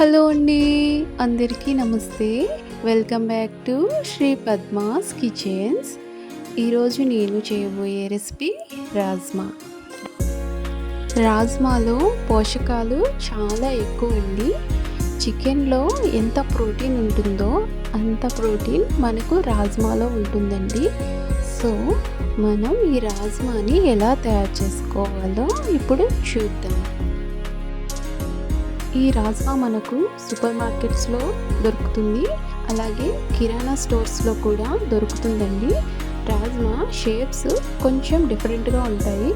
Hello అండి. అందరికీ నమస్తే. Welcome back to Sri Padmas kitchens. ఈరోజు నేను చేయబోయే రెసిపీ రాజ్మా. రాజ్మాలో పోషకాలు చాలా ఎక్కువ అండి. చికెన్లో ఎంత ప్రోటీన్ ఉంటుందో అంత ప్రోటీన్ మనకు రాజ్మాలో ఉంటుందండి. సో మనం ఈ రాజ్మాని ఎలా తయారు చేసుకోవాలో ఇప్పుడు చూద్దాం. ఈ రాజ్మా మనకు సూపర్ మార్కెట్స్లో దొరుకుతుంది. అలాగే కిరాణా స్టోర్స్లో కూడా దొరుకుతుందండి. రాజ్మా షేప్స్ కొంచెం డిఫరెంట్గా ఉంటాయి.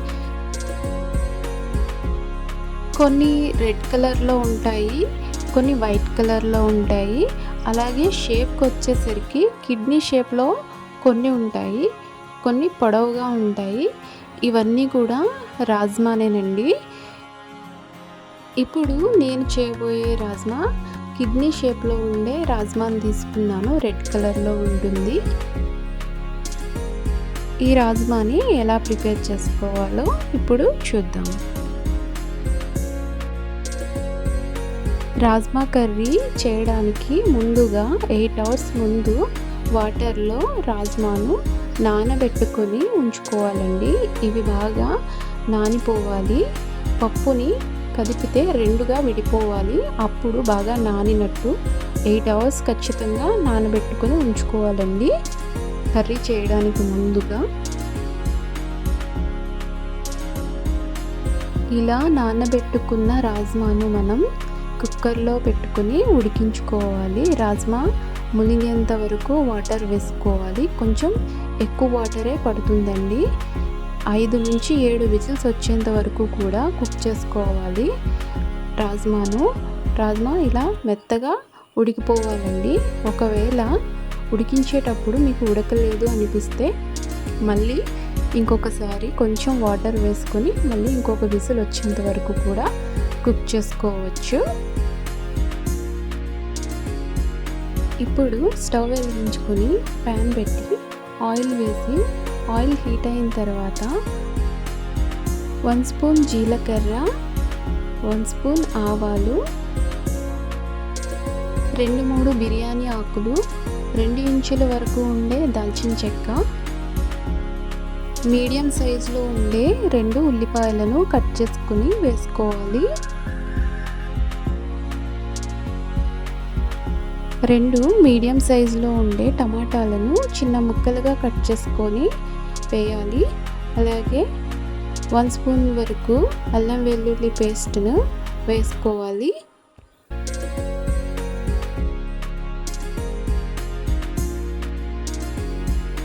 కొన్ని రెడ్ కలర్లో ఉంటాయి కొన్ని వైట్ కలర్లో ఉంటాయి. అలాగే షేప్కి వచ్చేసరికి కిడ్నీ షేప్లో కొన్ని ఉంటాయి కొన్ని పొడవుగా ఉంటాయి. ఇవన్నీ కూడా రాజ్మానేనండి. ఇప్పుడు నేను చేయబోయే రాజ్మా కిడ్నీ షేప్లో ఉండే రాజ్మాని తీసుకున్నాను. రెడ్ కలర్లో ఉంటుంది. ఈ రాజ్మాని ఎలా ప్రిపేర్ చేసుకోవాలో ఇప్పుడు చూద్దాం. రాజ్మా కర్రీ చేయడానికి ముందుగా ఎయిట్ అవర్స్ ముందు వాటర్లో రాజ్మాను నానబెట్టుకొని ఉంచుకోవాలండి. ఇవి బాగా నానిపోవాలి. పప్పుని కదిపితే రెండుగా విడిపోవాలి. అప్పుడు బాగా నానినట్టు ఎయిట్ అవర్స్ ఖచ్చితంగా నానబెట్టుకొని ఉంచుకోవాలండి. కర్రీ చేయడానికి ముందుగా ఇలా నానబెట్టుకున్న రాజ్మాను మనం కుక్కర్లో పెట్టుకుని ఉడికించుకోవాలి. రాజ్మా మునిగేంత వరకు వాటర్ వేసుకోవాలి. కొంచెం ఎక్కువ వాటరే పడుతుందండి. ఐదు నుంచి ఏడు విజిల్స్ వచ్చేంత వరకు కూడా కుక్ చేసుకోవాలి. రాజ్మాను రాజ్మా ఇలా మెత్తగా ఉడికిపోవాలండి. ఒకవేళ ఉడికించేటప్పుడు మీకు ఉడకలేదు అనిపిస్తే మళ్ళీ ఇంకొకసారి కొంచెం వాటర్ వేసుకొని మళ్ళీ ఇంకొక విజిల్ వచ్చేంత వరకు కూడా కుక్ చేసుకోవచ్చు. ఇప్పుడు స్టవ్ వెలిగించుకొని ప్యాన్ పెట్టి ఆయిల్ వేసి ఆయిల్ హీట్ అయిన తర్వాత వన్ స్పూన్ జీలకర్ర వన్ స్పూన్ ఆవాలు రెండు మూడు బిర్యానీ ఆకులు రెండు ఇంచుల వరకు ఉండే దాల్చిన చెక్క మీడియం సైజులో ఉండే రెండు ఉల్లిపాయలను కట్ చేసుకుని వేసుకోవాలి. రెండు మీడియం సైజులో ఉండే టమాటాలను చిన్న ముక్కలుగా కట్ చేసుకొని వేయాలి. అలాగే వన్ స్పూన్ వరకు అల్లం వెల్లుల్లి పేస్ట్ను వేసుకోవాలి.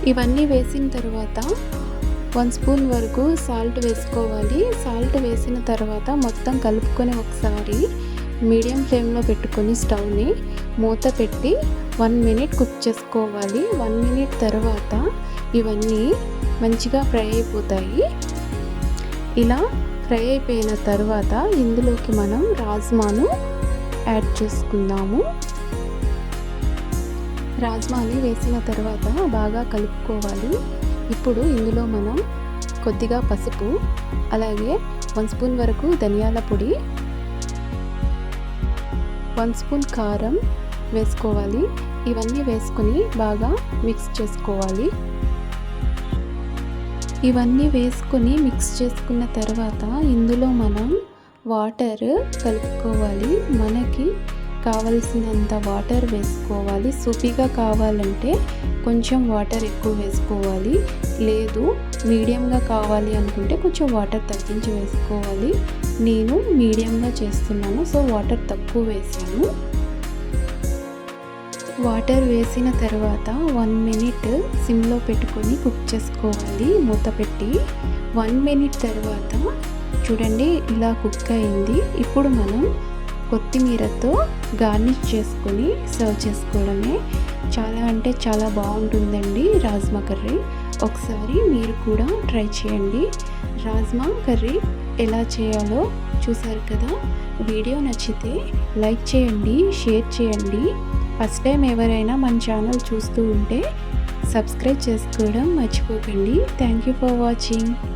ఇవన్నీ వేసిన తర్వాత వన్ స్పూన్ వరకు సాల్ట్ వేసుకోవాలి. సాల్ట్ వేసిన తర్వాత మొత్తం కలుపుకొని ఒకసారి మీడియం ఫ్లేమ్లో పెట్టుకొని స్టవ్ని మూత పెట్టి వన్ మినిట్ కుక్ చేసుకోవాలి. వన్ మినిట్ తర్వాత ఇవన్నీ మంచిగా ఫ్రై అయిపోతాయి. ఇలా ఫ్రై అయిపోయిన తర్వాత ఇందులోకి మనం రాజ్మాను యాడ్ చేసుకుందాము. రాజ్మాని వేసిన తర్వాత బాగా కలుపుకోవాలి. ఇప్పుడు ఇందులో మనం కొద్దిగా పసుపు అలాగే వన్ స్పూన్ వరకు ధనియాల పొడి వన్ స్పూన్ కారం వేసుకోవాలి. ఇవన్నీ వేసుకొని బాగా మిక్స్ చేసుకోవాలి. ఇవన్నీ వేసుకొని మిక్స్ చేసుకున్న తర్వాత ఇందులో మనం వాటర్ కలుపుకోవాలి. మనకి కావలసినంత వాటర్ వేసుకోవాలి. సూపీగా కావాలంటే కొంచెం వాటర్ ఎక్కువ వేసుకోవాలి. లేదు మీడియంగా కావాలి అనుకుంటే కొంచెం వాటర్ తగ్గించి వేసుకోవాలి. నేను మీడియంగా చేస్తున్నాను సో వాటర్ తక్కువ వేసాను. వాటర్ వేసిన తర్వాత వన్ మినిట్ సిమ్లో పెట్టుకొని కుక్ చేసుకోవాలి మూత పెట్టి. వన్ మినిట్ తర్వాత చూడండి ఇలా కుక్ అయింది. ఇప్పుడు మనం కొత్తిమీరతో గార్నిష్ చేసుకొని సర్వ్ చేసుకోవడమే. చాలా అంటే చాలా బాగుంటుందండి రాజ్మా కర్రీ. ఒకసారి మీరు కూడా ట్రై చేయండి. రాజ్మా కర్రీ ఎలా చేయాలో చూసారు కదా? వీడియో నచ్చితే లైక్ చేయండి షేర్ చేయండి. ఫస్ట్ టైం ఎవరైనా మన ఛానల్ చూస్తూ ఉంటే సబ్స్క్రైబ్ చేసుకోవడం మర్చిపోకండి. Thank you for watching.